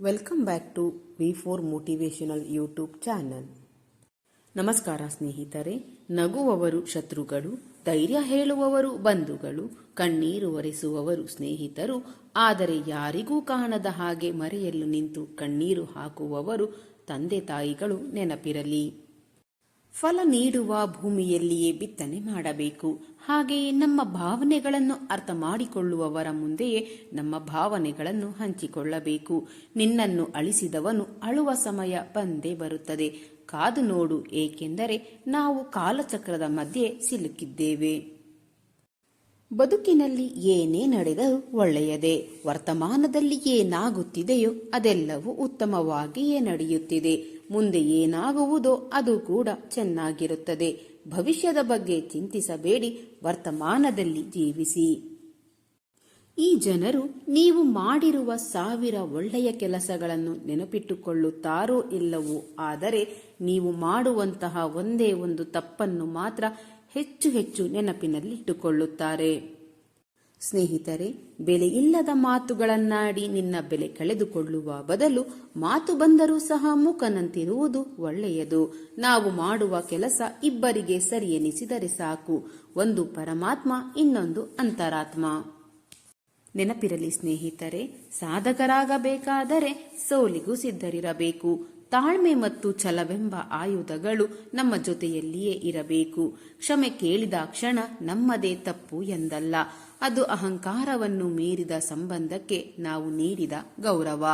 Welcome back to V four motivational YouTube channel ನಮಸ್ಕಾರ ಸ್ನೇಹಿತರೆ, ನಗುವವರು ಶತ್ರುಗಳು, ಧೈರ್ಯ ಹೇಳುವವರು ಬಂಧುಗಳು, ಕಣ್ಣೀರು ಒರೆಸುವವರು ಸ್ನೇಹಿತರು, ಆದರೆ ಯಾರಿಗೂ ಕಾಣದ ಹಾಗೆ ಮರೆಯಲು ನಿಂತು ಕಣ್ಣೀರು ಹಾಕುವವರು ತಂದೆ ತಾಯಿಗಳು ನೆನಪಿರಲಿ. ಫಲ ನೀಡುವ ಭೂಮಿಯಲ್ಲಿಯೇ ಬಿತ್ತನೆ ಮಾಡಬೇಕು. ಹಾಗೆಯೇ ನಮ್ಮ ಭಾವನೆಗಳನ್ನು ಅರ್ಥ ಮಾಡಿಕೊಳ್ಳುವವರ ಮುಂದೆಯೇ ನಮ್ಮ ಭಾವನೆಗಳನ್ನು ಹಂಚಿಕೊಳ್ಳಬೇಕು. ನಿನ್ನನ್ನು ಅಳಿಸಿದವನು ಅಳುವ ಸಮಯ ಬಂದೇ ಬರುತ್ತದೆ. ಕಾದು ನೋಡು ಏಕೆಂದರೆ ನಾವು ಕಾಲಚಕ್ರದ ಮಧ್ಯೆ ಸಿಲುಕಿದ್ದೇವೆ. ಬದುಕಿನಲ್ಲಿ ಏನೇ ನಡೆದರೂ ಒಳ್ಳೆಯದೇ. ವರ್ತಮಾನದಲ್ಲಿ ಏನಾಗುತ್ತಿದೆಯೋ ಅದೆಲ್ಲವೂ ಉತ್ತಮವಾಗಿಯೇ ನಡೆಯುತ್ತಿದೆ. ಮುಂದೆ ಏನಾಗುವುದೋ ಅದು ಕೂಡ ಚೆನ್ನಾಗಿರುತ್ತದೆ. ಭವಿಷ್ಯದ ಬಗ್ಗೆ ಚಿಂತಿಸಬೇಡಿ, ವರ್ತಮಾನದಲ್ಲಿ ಜೀವಿಸಿ. ಈ ಜನರು ನೀವು ಮಾಡಿರುವ ಸಾವಿರ ಒಳ್ಳೆಯ ಕೆಲಸಗಳನ್ನು ನೆನಪಿಟ್ಟುಕೊಳ್ಳುತ್ತಾರೋ ಇಲ್ಲವೋ, ಆದರೆ ನೀವು ಮಾಡುವಂತಹ ಒಂದೇ ಒಂದು ತಪ್ಪನ್ನು ಮಾತ್ರ ಹೆಚ್ಚು ಹೆಚ್ಚು ನೆನಪಿನಲ್ಲಿಟ್ಟುಕೊಳ್ಳುತ್ತಾರೆ. ಸ್ನೇಹಿತರೆ, ಬೆಲೆಯಿಲ್ಲದ ಮಾತುಗಳನ್ನಾಡಿ ನಿನ್ನ ಬೆಲೆ ಕಳೆದುಕೊಳ್ಳುವ ಬದಲು ಮಾತು ಬಂದರೂ ಸಹ ಮುಖನಂತಿರುವುದು ಒಳ್ಳೆಯದು. ನಾವು ಮಾಡುವ ಕೆಲಸ ಇಬ್ಬರಿಗೆ ಸರಿ ಎನಿಸಿದರೆ ಸಾಕು. ಒಂದು ಪರಮಾತ್ಮ, ಇನ್ನೊಂದು ಅಂತರಾತ್ಮ. ನೆನಪಿರಲಿ ಸ್ನೇಹಿತರೆ, ಸಾಧಕರಾಗಬೇಕಾದರೆ ಸೋಲಿಗೂ ಸಿದ್ಧರಿರಬೇಕು. ತಾಳ್ಮೆ ಮತ್ತು ಛಲವೆಂಬ ಆಯುಧಗಳು ನಮ್ಮ ಜೊತೆಯಲ್ಲಿಯೇ ಇರಬೇಕು. ಕ್ಷಮೆ ಕೇಳಿದ ಕ್ಷಣ ನಮ್ಮದೇ ತಪ್ಪು ಎಂದಲ್ಲ. ಅದು ಅಹಂಕಾರವನ್ನು ಮೀರಿದ ಸಂಬಂಧಕ್ಕೆ ನಾವು ನೀಡಿದ ಗೌರವ.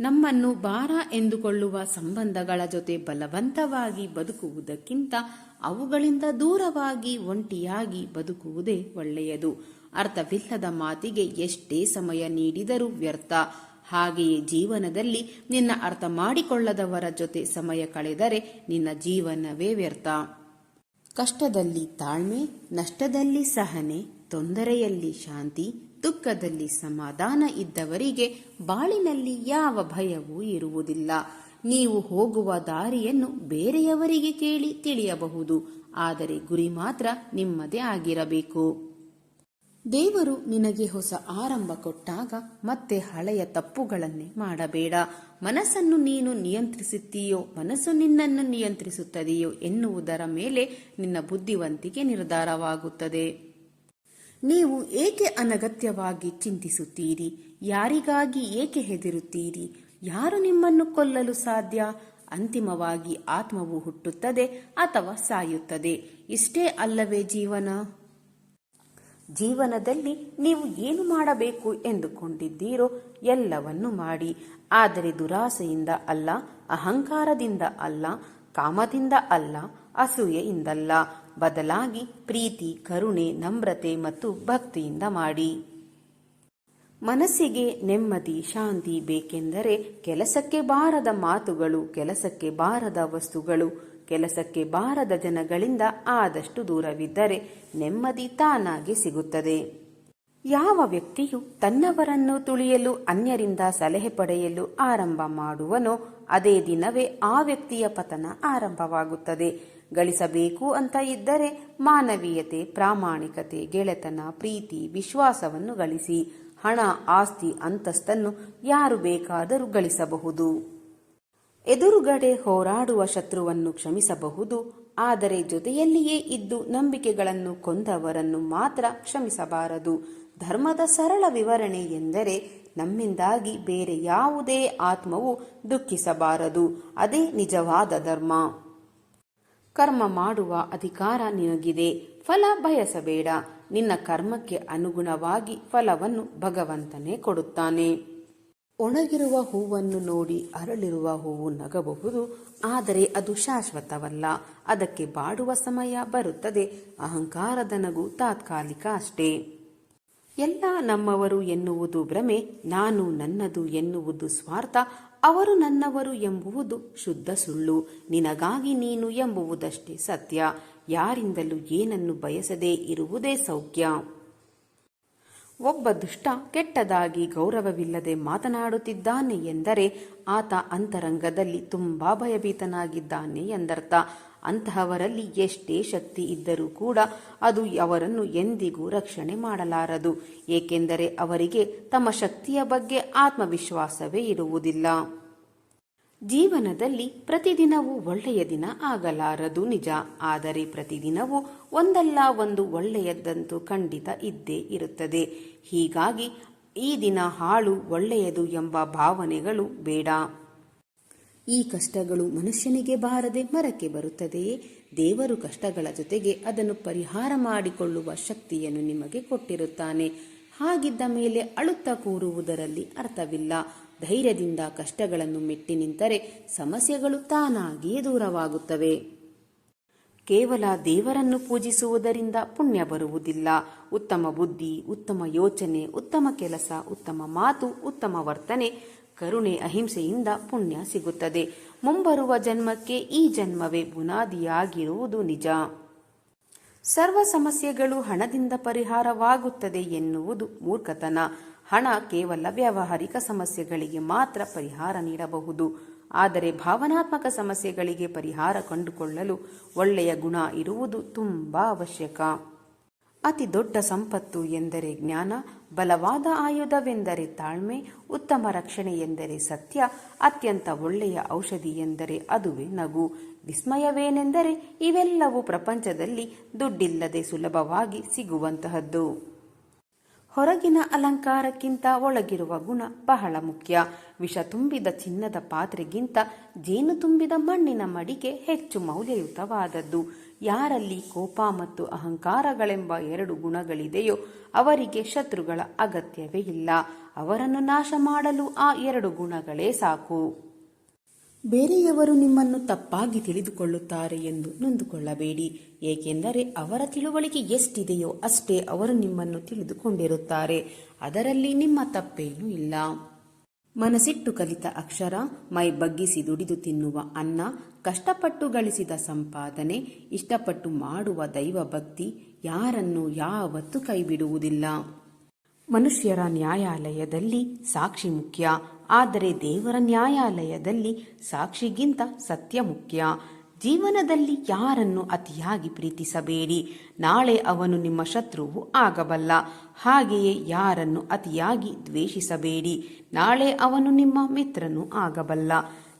ನಮ್ಮನ್ನು ಭಾರ ಎಂದುಕೊಳ್ಳುವ ಸಂಬಂಧಗಳ ಜೊತೆ ಬಲವಂತವಾಗಿ ಬದುಕುವುದಕ್ಕಿಂತ ಅವುಗಳಿಂದ ದೂರವಾಗಿ ಒಂಟಿಯಾಗಿ ಬದುಕುವುದೇ ಒಳ್ಳೆಯದು. ಅರ್ಥವಿಲ್ಲದ ಮಾತಿಗೆ ಎಷ್ಟೇ ಸಮಯ ನೀಡಿದರೂ ವ್ಯರ್ಥ. ಹಾಗೆಯೇ ಜೀವನದಲ್ಲಿ ನಿನ್ನ ಅರ್ಥ ಮಾಡಿಕೊಳ್ಳದವರ ಜೊತೆ ಸಮಯ ಕಳೆದರೆ ನಿನ್ನ ಜೀವನವೇ ವ್ಯರ್ಥ. ಕಷ್ಟದಲ್ಲಿ ತಾಳ್ಮೆ, ನಷ್ಟದಲ್ಲಿ ಸಹನೆ, ತೊಂದರೆಯಲ್ಲಿ ಶಾಂತಿ, ದುಃಖದಲ್ಲಿ ಸಮಾಧಾನ ಇದ್ದವರಿಗೆ ಬಾಳಿನಲ್ಲಿ ಯಾವ ಭಯವೂ ಇರುವುದಿಲ್ಲ. ನೀವು ಹೋಗುವ ದಾರಿಯನ್ನು ಬೇರೆಯವರಿಗೆ ಕೇಳಿ ತಿಳಿಯಬಹುದು. ಆದರೆ ಗುರಿ ಮಾತ್ರ ನಿಮ್ಮದೇ ಆಗಿರಬೇಕು. ದೇವರು ನಿನಗೆ ಹೊಸ ಆರಂಭ ಕೊಟ್ಟಾಗ ಮತ್ತೆ ಹಳೆಯ ತಪ್ಪುಗಳನ್ನೇ ಮಾಡಬೇಡ. ಮನಸ್ಸನ್ನು ನೀನು ನಿಯಂತ್ರಿಸುತ್ತೀಯೋ ಮನಸ್ಸು ನಿನ್ನನ್ನು ನಿಯಂತ್ರಿಸುತ್ತದೆಯೋ ಎನ್ನುವುದರ ಮೇಲೆ ನಿನ್ನ ಬುದ್ಧಿವಂತಿಕೆ ನಿರ್ಧಾರವಾಗುತ್ತದೆ. ನೀವು ಏಕೆ ಅನಗತ್ಯವಾಗಿ ಚಿಂತಿಸುತ್ತೀರಿ? ಯಾರಿಗಾಗಿ ಏಕೆ ಹೆದರುತ್ತೀರಿ? ಯಾರು ನಿಮ್ಮನ್ನು ಕೊಲ್ಲಲು ಸಾಧ್ಯ? ಅಂತಿಮವಾಗಿ ಆತ್ಮವು ಹುಟ್ಟುತ್ತದೆ ಅಥವಾ ಸಾಯುತ್ತದೆ. ಇಷ್ಟೇ ಅಲ್ಲವೇ ಜೀವನ? ಜೀವನದಲ್ಲಿ ನೀವು ಏನು ಮಾಡಬೇಕು ಎಂದುಕೊಂಡಿದ್ದೀರೋ ಎಲ್ಲವನ್ನು ಮಾಡಿ. ಆದರೆ ದುರಾಸೆಯಿಂದ ಅಲ್ಲ, ಅಹಂಕಾರದಿಂದ ಅಲ್ಲ, ಕಾಮದಿಂದ ಅಲ್ಲ, ಅಸೂಯೆಯಿಂದಲ್ಲ. ಬದಲಾಗಿ ಪ್ರೀತಿ, ಕರುಣೆ, ನಮ್ರತೆ ಮತ್ತು ಭಕ್ತಿಯಿಂದ ಮಾಡಿ. ಮನಸ್ಸಿಗೆ ನೆಮ್ಮದಿ, ಶಾಂತಿ ಬೇಕೆಂದರೆ ಕೆಲಸಕ್ಕೆ ಬಾರದ ಮಾತುಗಳು, ಕೆಲಸಕ್ಕೆ ಬಾರದ ವಸ್ತುಗಳು, ಕೆಲಸಕ್ಕೆ ಬಾರದ ಜನಗಳಿಂದ ಆದಷ್ಟು ದೂರವಿದ್ದರೆ ನೆಮ್ಮದಿ ತಾನಾಗಿ ಸಿಗುತ್ತದೆ. ಯಾವ ವ್ಯಕ್ತಿಯು ತನ್ನವರನ್ನು ತುಳಿಯಲು, ಅನ್ಯರಿಂದ ಸಲಹೆ ಪಡೆಯಲು ಆರಂಭ ಮಾಡುವನೋ, ಅದೇ ದಿನವೇ ಆ ವ್ಯಕ್ತಿಯ ಪತನ ಆರಂಭವಾಗುತ್ತದೆ. ಗಳಿಸಬೇಕು ಅಂತ ಇದ್ದರೆ ಮಾನವೀಯತೆ, ಪ್ರಾಮಾಣಿಕತೆ, ಗೆಳೆತನ, ಪ್ರೀತಿ, ವಿಶ್ವಾಸವನ್ನು ಗಳಿಸಿ. ಹಣ, ಆಸ್ತಿ, ಅಂತಸ್ತನ್ನು ಯಾರು ಬೇಕಾದರೂ ಗಳಿಸಬಹುದು. ಎದುರುಗಡೆ ಹೋರಾಡುವ ಶತ್ರುವನ್ನು ಕ್ಷಮಿಸಬಹುದು, ಆದರೆ ಜೊತೆಯಲ್ಲಿಯೇ ಇದ್ದು ನಂಬಿಕೆಗಳನ್ನು ಕೊಂದವರನ್ನು ಮಾತ್ರ ಕ್ಷಮಿಸಬಾರದು. ಧರ್ಮದ ಸರಳ ವಿವರಣೆ ಎಂದರೆ ನಮ್ಮಿಂದಾಗಿ ಬೇರೆ ಯಾವುದೇ ಆತ್ಮವು ದುಃಖಿಸಬಾರದು. ಅದೇ ನಿಜವಾದ ಧರ್ಮ. ಕರ್ಮ ಮಾಡುವ ಅಧಿಕಾರ ನಿನಗಿದೆ. ಫಲ ಬಯಸಬೇಡ. ನಿನ್ನ ಕರ್ಮಕ್ಕೆ ಅನುಗುಣವಾಗಿ ಫಲವನ್ನು ಭಗವಂತನೇ ಕೊಡುತ್ತಾನೆ. ಒಣಗಿರುವ ಹೂವನ್ನು ನೋಡಿ ಅರಳಿರುವ ಹೂವು ನಗಬಹುದು, ಆದರೆ ಅದು ಶಾಶ್ವತವಲ್ಲ. ಅದಕ್ಕೆ ಬಾಡುವ ಸಮಯ ಬರುತ್ತದೆ, ಅಹಂಕಾರದ ನಗು ತಾತ್ಕಾಲಿಕ ಅಷ್ಟೇ. ಎಲ್ಲ ನಮ್ಮವರು ಎನ್ನುವುದು ಭ್ರಮೆ, ನಾನು ನನ್ನದು ಎನ್ನುವುದು ಸ್ವಾರ್ಥ ಅವರು ನನ್ನವರು ಎಂಬುವುದು ಶುದ್ಧ ಸುಳ್ಳು. ನಿನಗಾಗಿ ನೀನು ಎಂಬುವುದಷ್ಟೇ ಸತ್ಯ. ಯಾರಿಂದಲೂ ಏನನ್ನು ಬಯಸದೇ ಇರುವುದೇ ಸೌಖ್ಯ. ಒಬ್ಬ ದುಷ್ಟ ಕೆಟ್ಟದಾಗಿ ಗೌರವವಿಲ್ಲದೆ ಮಾತನಾಡುತ್ತಿದ್ದಾನೆ ಎಂದರೆ ಆತ ಅಂತರಂಗದಲ್ಲಿ ತುಂಬಾ ಭಯಭೀತನಾಗಿದ್ದಾನೆ ಎಂದರ್ಥ. ಅಂತಹವರಲ್ಲಿ ಎಷ್ಟೇ ಶಕ್ತಿ ಇದ್ದರೂ ಕೂಡ ಅದು ಅವರನ್ನು ಎಂದಿಗೂ ರಕ್ಷಣೆ ಮಾಡಲಾರದು, ಏಕೆಂದರೆ ಅವರಿಗೆ ತಮ್ಮ ಶಕ್ತಿಯ ಬಗ್ಗೆ ಆತ್ಮವಿಶ್ವಾಸವೇ ಇರುವುದಿಲ್ಲ. ಜೀವನದಲ್ಲಿ ಪ್ರತಿದಿನವೂ ಒಳ್ಳೆಯ ದಿನ ಆಗಲಾರದು ನಿಜ, ಆದರೆ ಪ್ರತಿದಿನವೂ ಒಂದಲ್ಲ ಒಂದು ಒಳ್ಳೆಯದಂತೂ ಖಂಡಿತ ಇದ್ದೇ ಇರುತ್ತದೆ. ಹೀಗಾಗಿ ಈ ದಿನ ಹಾಳು ಒಳ್ಳೆಯದು ಎಂಬ ಭಾವನೆಗಳು ಬೇಡ. ಈ ಕಷ್ಟಗಳು ಮನುಷ್ಯನಿಗೆ ಬಾರದೆ ಮರಕ್ಕೆ ಬರುತ್ತದೆಯೇ? ದೇವರು ಕಷ್ಟಗಳ ಜೊತೆಗೆ ಅದನ್ನು ಪರಿಹಾರ ಮಾಡಿಕೊಳ್ಳುವ ಶಕ್ತಿಯನ್ನು ನಿಮಗೆ ಕೊಟ್ಟಿರುತ್ತಾನೆ. ಹಾಗಿದ್ದ ಮೇಲೆ ಅಳುತ್ತ ಕೂರುವುದರಲ್ಲಿ ಅರ್ಥವಿಲ್ಲ. ಧೈರ್ಯದಿಂದ ಕಷ್ಟಗಳನ್ನು ಮೆಟ್ಟಿ ನಿಂತರೆ ಸಮಸ್ಯೆಗಳು ತಾನಾಗಿಯೇ ದೂರವಾಗುತ್ತವೆ. ಕೇವಲ ದೇವರನ್ನು ಪೂಜಿಸುವುದರಿಂದ ಪುಣ್ಯ ಬರುವುದಿಲ್ಲ. ಉತ್ತಮ ಬುದ್ಧಿ, ಉತ್ತಮ ಯೋಚನೆ, ಉತ್ತಮ ಕೆಲಸ, ಉತ್ತಮ ಮಾತು, ಉತ್ತಮ ವರ್ತನೆ ಕರುಣೆ ಅಹಿಂಸೆಯಿಂದ ಪುಣ್ಯ ಸಿಗುತ್ತದೆ. ಮುಂಬರುವ ಜನ್ಮಕ್ಕೆ ಈ ಜನ್ಮವೇ ಬುನಾದಿಯಾಗಿರುವುದು ನಿಜ. ಸರ್ವ ಸಮಸ್ಯೆಗಳು ಹಣದಿಂದ ಪರಿಹಾರವಾಗುತ್ತದೆ ಎನ್ನುವುದು ಮೂರ್ಖತನ. ಹಣ ಕೇವಲ ವ್ಯಾವಹಾರಿಕ ಸಮಸ್ಯೆಗಳಿಗೆ ಮಾತ್ರ ಪರಿಹಾರ ನೀಡಬಹುದು. ಆದರೆ ಭಾವನಾತ್ಮಕ ಸಮಸ್ಯೆಗಳಿಗೆ ಪರಿಹಾರ ಕಂಡುಕೊಳ್ಳಲು ಒಳ್ಳೆಯ ಗುಣ ಇರುವುದು ತುಂಬಾ ಅವಶ್ಯಕ. ಅತಿ ದೊಡ್ಡ ಸಂಪತ್ತು ಎಂದರೆ ಜ್ಞಾನ, ಬಲವಾದ ಆಯುಧವೆಂದರೆ ತಾಳ್ಮೆ, ಉತ್ತಮ ರಕ್ಷಣೆ ಎಂದರೆ ಸತ್ಯ, ಅತ್ಯಂತ ಒಳ್ಳೆಯ ಔಷಧಿ ಎಂದರೆ ಅದುವೇ, ನಗು. ವಿಸ್ಮಯವೇನೆಂದರೆ ಇವೆಲ್ಲವೂ ಪ್ರಪಂಚದಲ್ಲಿ ದುಡ್ಡಿಲ್ಲದೆ ಸುಲಭವಾಗಿ ಸಿಗುವಂತಹದ್ದು. ಹೊರಗಿನ ಅಲಂಕಾರಕ್ಕಿಂತ ಒಳಗಿರುವ ಗುಣ ಬಹಳ ಮುಖ್ಯ. ವಿಷ ತುಂಬಿದ ಚಿನ್ನದ ಪಾತ್ರೆಗಿಂತ ಜೇನು ತುಂಬಿದ ಮಣ್ಣಿನ ಮಡಿಕೆ ಹೆಚ್ಚು ಮೌಲ್ಯಯುತವಾದದ್ದು. ಯಾರಲ್ಲಿ ಕೋಪ ಮತ್ತು ಅಹಂಕಾರಗಳೆಂಬ ಎರಡು ಗುಣಗಳಿದೆಯೋ ಅವರಿಗೆ ಶತ್ರುಗಳ ಅಗತ್ಯವೇ ಇಲ್ಲ. ಅವರನ್ನು ನಾಶ ಮಾಡಲು ಆ ಎರಡು ಗುಣಗಳೇ ಸಾಕು. ಬೇರೆಯವರು ನಿಮ್ಮನ್ನು ತಪ್ಪಾಗಿ ತಿಳಿದುಕೊಳ್ಳುತ್ತಾರೆ ಎಂದು ನೊಂದುಕೊಳ್ಳಬೇಡಿ. ಏಕೆಂದರೆ ಅವರ ತಿಳುವಳಿಕೆ ಎಷ್ಟಿದೆಯೋ ಅಷ್ಟೇ ಅವರು ನಿಮ್ಮನ್ನು ತಿಳಿದುಕೊಂಡಿರುತ್ತಾರೆ. ಅದರಲ್ಲಿ ನಿಮ್ಮ ತಪ್ಪೇನೂ ಇಲ್ಲ. ಮನಸಿಟ್ಟು ಕಲಿತ ಅಕ್ಷರ, ಮೈ ಬಗ್ಗಿಸಿ ದುಡಿದು ತಿನ್ನುವ ಅನ್ನ ಕಷ್ಟಪಟ್ಟು ಗಳಿಸಿದ ಸಂಪಾದನೆ, ಇಷ್ಟಪಟ್ಟು ಮಾಡುವ ದೈವ ಭಕ್ತಿ ಯಾರನ್ನು ಯಾವತ್ತೂ ಕೈಬಿಡುವುದಿಲ್ಲ. ಮನುಷ್ಯರ ನ್ಯಾಯಾಲಯದಲ್ಲಿ ಸಾಕ್ಷಿ ಮುಖ್ಯ, ಆದರೆ ದೇವರ ನ್ಯಾಯಾಲಯದಲ್ಲಿ ಸಾಕ್ಷಿಗಿಂತ ಸತ್ಯ ಮುಖ್ಯ. ಜೀವನದಲ್ಲಿ ಯಾರನ್ನು ಅತಿಯಾಗಿ ಪ್ರೀತಿಸಬೇಡಿ. ನಾಳೆ ಅವನು ನಿಮ್ಮ ಶತ್ರುವು ಆಗಬಲ್ಲ. ಹಾಗೆಯೇ ಯಾರನ್ನು ಅತಿಯಾಗಿ ದ್ವೇಷಿಸಬೇಡಿ. ನಾಳೆ ಅವನು ನಿಮ್ಮ ಮಿತ್ರನು ಆಗಬಲ್ಲ.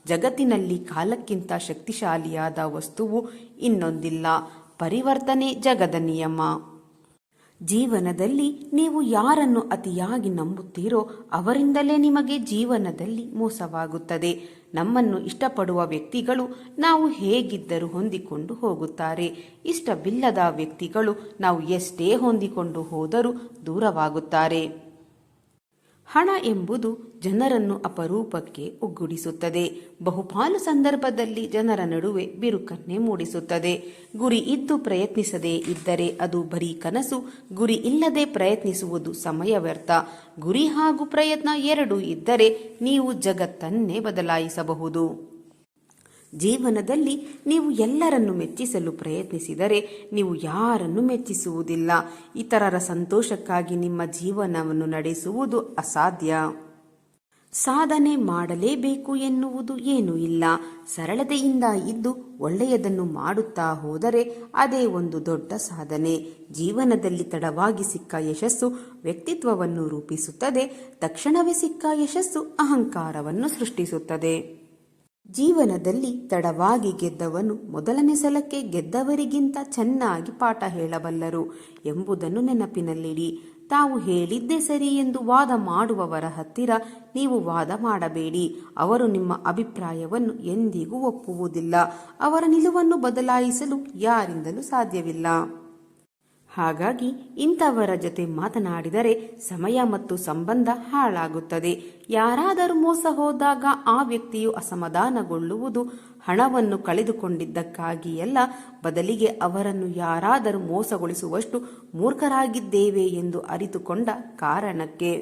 ಜಗತ್ತಿನಲ್ಲಿ ಕಾಲಕ್ಕಿಂತ ಶಕ್ತಿಶಾಲಿಯಾದ ವಸ್ತುವು ಇನ್ನೊಂದಿಲ್ಲ. ಪರಿವರ್ತನೆ ಜಗದ ನಿಯಮ. ಜೀವನದಲ್ಲಿ ನೀವು ಯಾರನ್ನು ಅತಿಯಾಗಿ ನಂಬುತ್ತೀರೋ ಅವರಿಂದಲೇ ನಿಮಗೆ ಜೀವನದಲ್ಲಿ ಮೋಸವಾಗುತ್ತದೆ. ನಮ್ಮನ್ನು ಇಷ್ಟಪಡುವ ವ್ಯಕ್ತಿಗಳು ನಾವು ಹೇಗಿದ್ದರೂ ಹೊಂದಿಕೊಂಡು ಹೋಗುತ್ತಾರೆ. ಇಷ್ಟವಿಲ್ಲದ ವ್ಯಕ್ತಿಗಳು ನಾವು ಎಷ್ಟೇ ಹೊಂದಿಕೊಂಡು ಹೋದರೂ ದೂರವಾಗುತ್ತಾರೆ. ಹಣ ಎಂಬುದು ಜನರನ್ನು ಅಪರೂಪಕ್ಕೆ ಒಗ್ಗೂಡಿಸುತ್ತದೆ. ಬಹುಪಾಲು ಸಂದರ್ಭದಲ್ಲಿ ಜನರ ನಡುವೆ ಬಿರುಕನ್ನೇ ಮೂಡಿಸುತ್ತದೆ. ಗುರಿ ಇದ್ದು ಪ್ರಯತ್ನಿಸದೇ ಇದ್ದರೆ ಅದು ಬರೀ ಕನಸು, ಗುರಿ ಇಲ್ಲದೆ ಪ್ರಯತ್ನಿಸುವುದು ಸಮಯ ವ್ಯರ್ಥ. ಗುರಿ ಹಾಗೂ ಪ್ರಯತ್ನ ಎರಡೂ ಇದ್ದರೆ ನೀವು ಜಗತ್ತನ್ನೇ ಬದಲಾಯಿಸಬಹುದು. ಜೀವನದಲ್ಲಿ ನೀವು ಎಲ್ಲರನ್ನು ಮೆಚ್ಚಿಸಲು ಪ್ರಯತ್ನಿಸಿದರೆ ನೀವು ಯಾರನ್ನು ಮೆಚ್ಚಿಸುವುದಿಲ್ಲ. ಇತರರ ಸಂತೋಷಕ್ಕಾಗಿ ನಿಮ್ಮ ಜೀವನವನ್ನು ನಡೆಸುವುದು ಅಸಾಧ್ಯ. ಸಾಧನೆ ಮಾಡಲೇಬೇಕು ಎನ್ನುವುದು ಏನೂ ಇಲ್ಲ. ಸರಳತೆಯಿಂದ ಇದ್ದು ಒಳ್ಳೆಯದನ್ನು ಮಾಡುತ್ತಾ ಹೋದರೆ ಅದೇ ಒಂದು ದೊಡ್ಡ ಸಾಧನೆ. ಜೀವನದಲ್ಲಿ ತಡವಾಗಿ ಸಿಕ್ಕ ಯಶಸ್ಸು ವ್ಯಕ್ತಿತ್ವವನ್ನು ರೂಪಿಸುತ್ತದೆ. ತಕ್ಷಣವೇ ಸಿಕ್ಕ ಯಶಸ್ಸು ಅಹಂಕಾರವನ್ನು ಸೃಷ್ಟಿಸುತ್ತದೆ. ಜೀವನದಲ್ಲಿ ತಡವಾಗಿ ಗೆದ್ದವನು ಮೊದಲನೇ ಸಲಕ್ಕೆ ಗೆದ್ದವರಿಗಿಂತ ಚೆನ್ನಾಗಿ ಪಾಠ ಹೇಳಬಲ್ಲರು ಎಂಬುದನ್ನು ನೆನಪಿನಲ್ಲಿಡಿ. ತಾವು ಹೇಳಿದ್ದೇ ಸರಿ ಎಂದು ವಾದ ಮಾಡುವವರ ಹತ್ತಿರ ನೀವು ವಾದ ಮಾಡಬೇಡಿ. ಅವರು ನಿಮ್ಮ ಅಭಿಪ್ರಾಯವನ್ನು ಎಂದಿಗೂ ಒಪ್ಪುವುದಿಲ್ಲ. ಅವರ ನಿಲುವನ್ನು ಬದಲಾಯಿಸಲು ಯಾರಿಂದಲೂ ಸಾಧ್ಯವಿಲ್ಲ. ಹಾಗಾಗಿ ಇಂಥವರ ಜೊತೆ ಮಾತನಾಡಿದರೆ ಸಮಯ ಮತ್ತು ಸಂಬಂಧ ಹಾಳಾಗುತ್ತದೆ. ಯಾರಾದರೂ ಮೋಸ ಹೋದಾಗ ಆ ವ್ಯಕ್ತಿಯು ಅಸಮಾಧಾನಗೊಳ್ಳುವುದು ಹಣವನ್ನು ಕಳೆದುಕೊಂಡಿದ್ದಕ್ಕಾಗಿಯಲ್ಲ, ಬದಲಿಗೆ ಅವರನ್ನು ಯಾರಾದರೂ ಮೋಸಗೊಳಿಸುವಷ್ಟು ಮೂರ್ಖರಾಗಿದ್ದೇವೆ ಎಂದು ಅರಿತುಕೊಂಡ ಕಾರಣಕ್ಕೆ.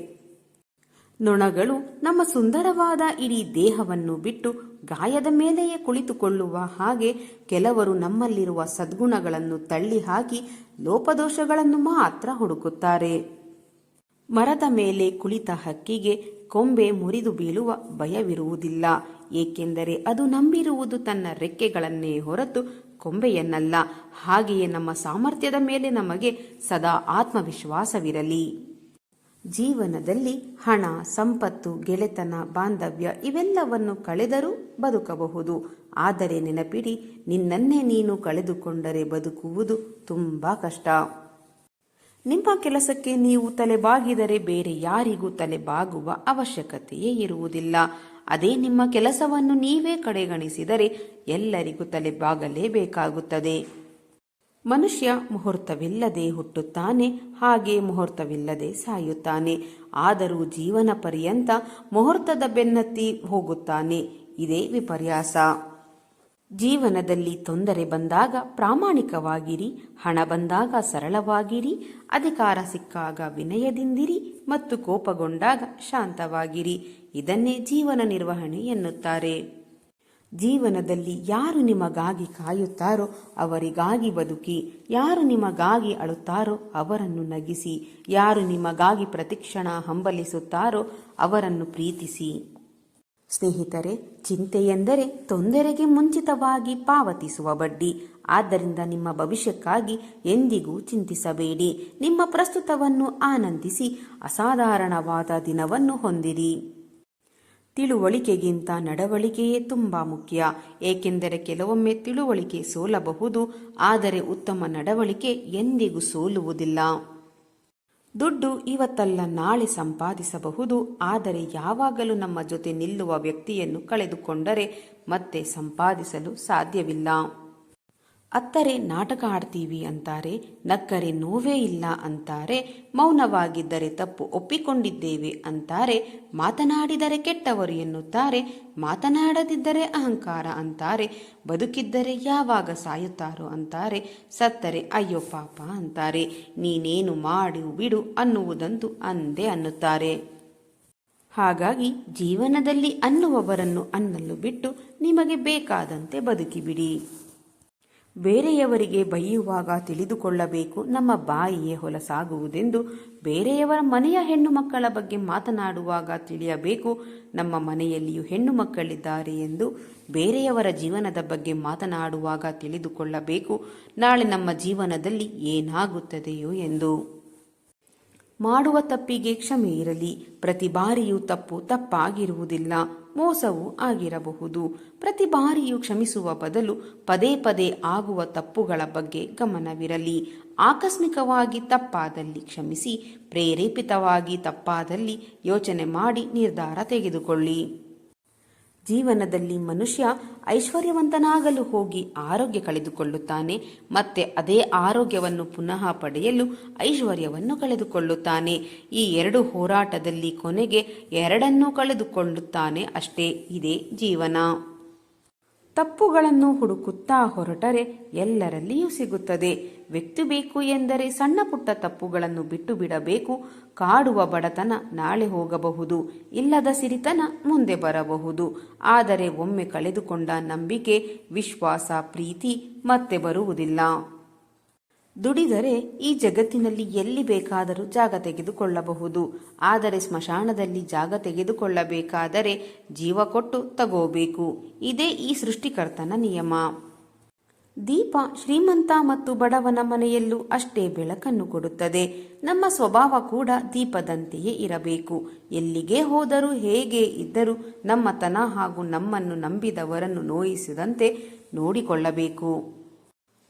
ನೊಣಗಳು ನಮ್ಮ ಸುಂದರವಾದ ಇಡೀ ದೇಹವನ್ನು ಬಿಟ್ಟು ಗಾಯದ ಮೇಲೆಯೇ ಕುಳಿತುಕೊಳ್ಳುವ ಹಾಗೆ ಕೆಲವರು ನಮ್ಮಲ್ಲಿರುವ ಸದ್ಗುಣಗಳನ್ನು ತಳ್ಳಿ ಹಾಕಿ ಲೋಪದೋಷಗಳನ್ನು ಮಾತ್ರ ಹುಡುಕುತ್ತಾರೆ. ಮರದ ಮೇಲೆ ಕುಳಿತ ಹಕ್ಕಿಗೆ ಕೊಂಬೆ ಮುರಿದು ಬೀಳುವ ಭಯವಿರುವುದಿಲ್ಲ, ಏಕೆಂದರೆ ಅದು ನಂಬಿರುವುದು ತನ್ನ ರೆಕ್ಕೆಗಳನ್ನೇ ಹೊರತು ಕೊಂಬೆಯನ್ನಲ್ಲ. ಹಾಗೆಯೇ ನಮ್ಮ ಸಾಮರ್ಥ್ಯದ ಮೇಲೆ ನಮಗೆ ಸದಾ ಆತ್ಮವಿಶ್ವಾಸವಿರಲಿ. ಜೀವನದಲ್ಲಿ ಹಣ, ಸಂಪತ್ತು, ಗೆಳೆತನ, ಬಾಂಧವ್ಯ ಇವೆಲ್ಲವನ್ನು ಕಳೆದರೂ ಬದುಕಬಹುದು. ಆದರೆ ನೆನಪಿಡಿ, ನಿನ್ನನ್ನೇ ನೀನು ಕಳೆದುಕೊಂಡರೆ ಬದುಕುವುದು ತುಂಬಾ ಕಷ್ಟ. ನಿಮ್ಮ ಕೆಲಸಕ್ಕೆ ನೀವು ತಲೆಬಾಗಿದರೆ ಬೇರೆ ಯಾರಿಗೂ ತಲೆಬಾಗುವ ಅವಶ್ಯಕತೆಯೇ ಇರುವುದಿಲ್ಲ. ಅದೇ ನಿಮ್ಮ ಕೆಲಸವನ್ನು ನೀವೇ ಕಡೆಗಣಿಸಿದರೆ ಎಲ್ಲರಿಗೂ ತಲೆಬಾಗಲೇಬೇಕಾಗುತ್ತದೆ. ಮನುಷ್ಯ ಮುಹೂರ್ತವಿಲ್ಲದೆ ಹುಟ್ಟುತ್ತಾನೆ, ಹಾಗೆ ಮುಹೂರ್ತವಿಲ್ಲದೆ ಸಾಯುತ್ತಾನೆ. ಆದರೂ ಜೀವನ ಪರ್ಯಂತ ಮುಹೂರ್ತದ ಬೆನ್ನತ್ತಿ ಹೋಗುತ್ತಾನೆ. ಇದೇ ವಿಪರ್ಯಾಸ. ಜೀವನದಲ್ಲಿ ತೊಂದರೆ ಬಂದಾಗ ಪ್ರಾಮಾಣಿಕವಾಗಿರಿ, ಹಣ ಬಂದಾಗ ಸರಳವಾಗಿರಿ, ಅಧಿಕಾರ ಸಿಕ್ಕಾಗ ವಿನಯದಿಂದಿರಿ ಮತ್ತು ಕೋಪಗೊಂಡಾಗ ಶಾಂತವಾಗಿರಿ. ಇದನ್ನೇ ಜೀವನ ನಿರ್ವಹಣೆ ಎನ್ನುತ್ತಾರೆ. ಜೀವನದಲ್ಲಿ ಯಾರು ನಿಮಗಾಗಿ ಕಾಯುತ್ತಾರೋ ಅವರಿಗಾಗಿ ಬದುಕಿ, ಯಾರು ನಿಮಗಾಗಿ ಅಳುತ್ತಾರೋ ಅವರನ್ನು ನಗಿಸಿ, ಯಾರು ನಿಮಗಾಗಿ ಪ್ರತಿಕ್ಷಣ ಹಂಬಲಿಸುತ್ತಾರೋ ಅವರನ್ನು ಪ್ರೀತಿಸಿ. ಸ್ನೇಹಿತರೆ ಚಿಂತೆ ಎಂದರೆ ತೊಂದರೆಗೆ ಮುಂಚಿತವಾಗಿ ಪಾವತಿಸುವ ಬಡ್ಡಿ. ಆದ್ದರಿಂದ ನಿಮ್ಮ ಭವಿಷ್ಯಕ್ಕಾಗಿ ಎಂದಿಗೂ ಚಿಂತಿಸಬೇಡಿ. ನಿಮ್ಮ ಪ್ರಸ್ತುತವನ್ನು ಆನಂದಿಸಿ, ಅಸಾಧಾರಣವಾದ ದಿನವನ್ನು ಹೊಂದಿರಿ. ತಿಳುವಳಿಕೆಗಿಂತ ನಡವಳಿಕೆಯೇ ತುಂಬ ಮುಖ್ಯ. ಏಕೆಂದರೆ ಕೆಲವೊಮ್ಮೆ ತಿಳುವಳಿಕೆ ಸೋಲಬಹುದು, ಆದರೆ ಉತ್ತಮ ನಡವಳಿಕೆ ಎಂದಿಗೂ ಸೋಲುವುದಿಲ್ಲ. ದುಡ್ಡು ಇವತ್ತಲ್ಲ, ನಾಳೆ ಸಂಪಾದಿಸಬಹುದು, ಆದರೆ ಯಾವಾಗಲೂ ನಮ್ಮ ಜೊತೆ ನಿಲ್ಲುವ ವ್ಯಕ್ತಿಯನ್ನು ಕಳೆದುಕೊಂಡರೆ ಮತ್ತೆ ಸಂಪಾದಿಸಲು ಸಾಧ್ಯವಿಲ್ಲ. ಅತ್ತರೆ ನಾಟಕ ಆಡ್ತೀವಿ ಅಂತಾರೆ, ನಕ್ಕರೆ ನೋವೇ ಇಲ್ಲ ಅಂತಾರೆ, ಮೌನವಾಗಿದ್ದರೆ ತಪ್ಪು ಒಪ್ಪಿಕೊಂಡಿದ್ದೇವೆ ಅಂತಾರೆ, ಮಾತನಾಡಿದರೆ ಕೆಟ್ಟವರು ಎನ್ನುತ್ತಾರೆ, ಮಾತನಾಡದಿದ್ದರೆ ಅಹಂಕಾರ ಅಂತಾರೆ, ಬದುಕಿದ್ದರೆ ಯಾವಾಗ ಸಾಯುತ್ತಾರೋ ಅಂತಾರೆ, ಸತ್ತರೆ ಅಯ್ಯೋ ಪಾಪ ಅಂತಾರೆ, ನೀನೇನು ಮಾಡು ಬಿಡು ಅನ್ನುವುದಂತೂ ಅಂದೇ ಅನ್ನುತ್ತಾರೆ. ಹಾಗಾಗಿ ಜೀವನದಲ್ಲಿ ಅನ್ನುವವರನ್ನು ಅನ್ನಲು ಬಿಟ್ಟು ನಿಮಗೆ ಬೇಕಾದಂತೆ ಬದುಕಿಬಿಡಿ. ಬೇರೆಯವರಿಗೆ ಬೈಯುವಾಗ ತಿಳಿದುಕೊಳ್ಳಬೇಕು ನಮ್ಮ ಬಾಯಿಯೇ ಹೊಲಸಾಗುವುದೆಂದು ಬೇರೆಯವರ ಮನೆಯ ಹೆಣ್ಣು ಮಕ್ಕಳ ಬಗ್ಗೆ ಮಾತನಾಡುವಾಗ ತಿಳಿಯಬೇಕು, ನಮ್ಮ ಮನೆಯಲ್ಲಿಯೂ ಹೆಣ್ಣು ಮಕ್ಕಳಿದ್ದಾರೆ ಎಂದು ಬೇರೆಯವರ ಜೀವನದ ಬಗ್ಗೆ ಮಾತನಾಡುವಾಗ ತಿಳಿದುಕೊಳ್ಳಬೇಕು, ನಾಳೆ ನಮ್ಮ ಜೀವನದಲ್ಲಿ ಏನಾಗುತ್ತದೆಯೋ ಎಂದು. ಮಾಡುವ ತಪ್ಪಿಗೆ ಕ್ಷಮೆ ಇರಲಿ, ಪ್ರತಿ ಬಾರಿಯೂ ತಪ್ಪು ತಪ್ಪಾಗಿರುವುದಿಲ್ಲ. ಮೋಸವೂ ಆಗಿರಬಹುದು. ಪ್ರತಿ ಬಾರಿಯೂ ಕ್ಷಮಿಸುವ ಬದಲು ಪದೇ ಪದೇ ಆಗುವ ತಪ್ಪುಗಳ ಬಗ್ಗೆ ಗಮನವಿರಲಿ. ಆಕಸ್ಮಿಕವಾಗಿ ತಪ್ಪಾದಲ್ಲಿ ಕ್ಷಮಿಸಿ, ಪ್ರೇರೇಪಿತವಾಗಿ ತಪ್ಪಾದಲ್ಲಿ ಯೋಚನೆ ಮಾಡಿ ನಿರ್ಧಾರ ತೆಗೆದುಕೊಳ್ಳಿ. ಜೀವನದಲ್ಲಿ ಮನುಷ್ಯ ಐಶ್ವರ್ಯವಂತನಾಗಲು ಹೋಗಿ ಆರೋಗ್ಯ ಕಳೆದುಕೊಳ್ಳುತ್ತಾನೆ, ಮತ್ತೆ ಅದೇ ಆರೋಗ್ಯವನ್ನು ಪುನಃ ಪಡೆಯಲು ಐಶ್ವರ್ಯವನ್ನು ಕಳೆದುಕೊಳ್ಳುತ್ತಾನೆ. ಈ ಎರಡು ಹೋರಾಟದಲ್ಲಿ ಕೊನೆಗೆ ಎರಡನ್ನೂ ಕಳೆದುಕೊಳ್ಳುತ್ತಾನೆ ಅಷ್ಟೇ, ಇದೇ ಜೀವನ. ತಪ್ಪುಗಳನ್ನು ಹುಡುಕುತ್ತಾ ಹೊರಟರೆ ಎಲ್ಲರಲ್ಲಿಯೂ ಸಿಗುತ್ತದೆ. ವ್ಯಕ್ತಿ ಬೇಕು ಎಂದರೆ ಸಣ್ಣ ಪುಟ್ಟ ತಪ್ಪುಗಳನ್ನು ಬಿಟ್ಟು ಬಿಡಬೇಕು. ಕಾಡುವ ಬಡತನ ನಾಳೆ ಹೋಗಬಹುದು. ಇಲ್ಲದ ಸಿರಿತನ ಮುಂದೆ ಬರಬಹುದು. ಆದರೆ ಒಮ್ಮೆ ಕಳೆದುಕೊಂಡ ನಂಬಿಕೆ, ವಿಶ್ವಾಸ, ಪ್ರೀತಿ ಮತ್ತೆ ಬರುವುದಿಲ್ಲ. ದುಡಿದರೆ ಈ ಜಗತ್ತಿನಲ್ಲಿ ಎಲ್ಲಿ ಬೇಕಾದರೂ ಜಾಗ ತೆಗೆದುಕೊಳ್ಳಬಹುದು. ಆದರೆ ಸ್ಮಶಾನದಲ್ಲಿ ಜಾಗ ತೆಗೆದುಕೊಳ್ಳಬೇಕಾದರೆ ಜೀವ ಕೊಟ್ಟು ತಗೋಬೇಕು. ಇದೇ ಈ ಸೃಷ್ಟಿಕರ್ತನ ನಿಯಮ. ದೀಪ ಶ್ರೀಮಂತ ಮತ್ತು ಬಡವನ ಮನೆಯಲ್ಲೂ ಅಷ್ಟೇ ಬೆಳಕನ್ನು ಕೊಡುತ್ತದೆ. ನಮ್ಮ ಸ್ವಭಾವ ಕೂಡ ದೀಪದಂತೆಯೇ ಇರಬೇಕು. ಎಲ್ಲಿಗೆ ಹೋದರೂ ಹೇಗೆ ಇದ್ದರೂ ನಮ್ಮತನ ಹಾಗೂ ನಮ್ಮನ್ನು ನಂಬಿದವರನ್ನು ನೋಯಿಸದಂತೆ ನೋಡಿಕೊಳ್ಳಬೇಕು.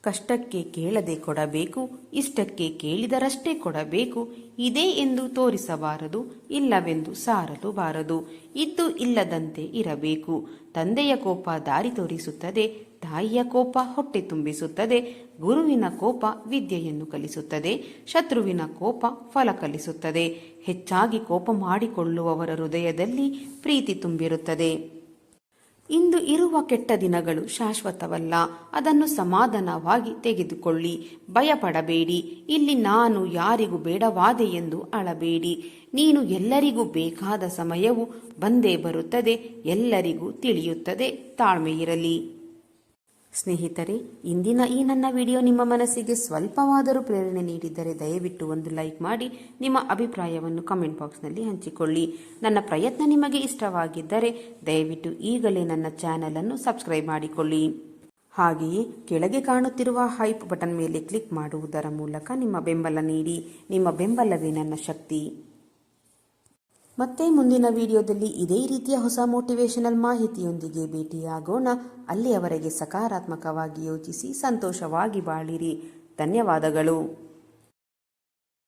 ಕಷ್ಟಕ್ಕೆ ಕೇಳದೆ ಕೊಡಬೇಕು, ಇಷ್ಟಕ್ಕೆ ಕೇಳಿದರಷ್ಟೇ ಕೊಡಬೇಕು, ಇದೇ ಎಂದು ತೋರಿಸಬಾರದು, ಇಲ್ಲವೆಂದು ಸಾರಲು ಬಾರದು ಇದ್ದು ಇಲ್ಲದಂತೆ ಇರಬೇಕು. ತಂದೆಯ ಕೋಪ ದಾರಿ ತೋರಿಸುತ್ತದೆ, ತಾಯಿಯ ಕೋಪ ಹೊಟ್ಟೆ ತುಂಬಿಸುತ್ತದೆ, ಗುರುವಿನ ಕೋಪ ವಿದ್ಯೆಯನ್ನು ಕಲಿಸುತ್ತದೆ, ಶತ್ರುವಿನ ಕೋಪ ಫಲ ಕಲಿಸುತ್ತದೆ. ಹೆಚ್ಚಾಗಿ ಕೋಪ ಮಾಡಿಕೊಳ್ಳುವವರ ಹೃದಯದಲ್ಲಿ ಪ್ರೀತಿ ತುಂಬಿರುತ್ತದೆ. ಇಂದು ಇರುವ ಕೆಟ್ಟ ದಿನಗಳು ಶಾಶ್ವತವಲ್ಲ. ಅದನ್ನು ಸಮಾಧಾನವಾಗಿ ತೆಗೆದುಕೊಳ್ಳಿ. ಭಯಪಡಬೇಡಿ. ಇಲ್ಲಿ ನಾನು ಯಾರಿಗೂ ಬೇಡವಾದೆ ಎಂದು ಅಳಬೇಡಿ. ನೀನು ಎಲ್ಲರಿಗೂ ಬೇಕಾದ ಸಮಯವು ಬಂದೇ ಬರುತ್ತದೆ. ಎಲ್ಲರಿಗೂ ತಿಳಿಯುತ್ತದೆ. ತಾಳ್ಮೆ ಇರಲಿ. ಸ್ನೇಹಿತರೆ, ಇಂದಿನ ಈ ನನ್ನ ವಿಡಿಯೋ ನಿಮ್ಮ ಮನಸ್ಸಿಗೆ ಸ್ವಲ್ಪವಾದರೂ ಪ್ರೇರಣೆ ನೀಡಿದ್ದರೆ ದಯವಿಟ್ಟು ಒಂದು ಲೈಕ್ ಮಾಡಿ, ನಿಮ್ಮ ಅಭಿಪ್ರಾಯವನ್ನು ಕಮೆಂಟ್ ಬಾಕ್ಸ್ನಲ್ಲಿ ಹಂಚಿಕೊಳ್ಳಿ. ನನ್ನ ಪ್ರಯತ್ನ ನಿಮಗೆ ಇಷ್ಟವಾಗಿದ್ದರೆ ದಯವಿಟ್ಟು ಈಗಲೇ ನನ್ನ ಚಾನಲ್ ಅನ್ನು ಸಬ್ಸ್ಕ್ರೈಬ್ ಮಾಡಿಕೊಳ್ಳಿ. ಹಾಗೆಯೇ ಕೆಳಗೆ ಕಾಣುತ್ತಿರುವ ಹೈಪ್ ಬಟನ್ ಮೇಲೆ ಕ್ಲಿಕ್ ಮಾಡುವುದರ ಮೂಲಕ ನಿಮ್ಮ ಬೆಂಬಲ ನೀಡಿ, ನಿಮ್ಮ ಬೆಂಬಲವೇ ನನ್ನ ಶಕ್ತಿ. ಮತ್ತೆ ಮುಂದಿನ ವಿಡಿಯೋದಲ್ಲಿ ಇದೇ ರೀತಿಯ ಹೊಸ ಮೋಟಿವೇಶನಲ್ ಮಾಹಿತಿಯೊಂದಿಗೆ ಭೇಟಿಯಾಗೋಣ. ಅಲ್ಲಿಯವರೆಗೆ ಸಕಾರಾತ್ಮಕವಾಗಿ ಯೋಚಿಸಿ, ಸಂತೋಷವಾಗಿ ಬಾಳಿರಿ. ಧನ್ಯವಾದಗಳು.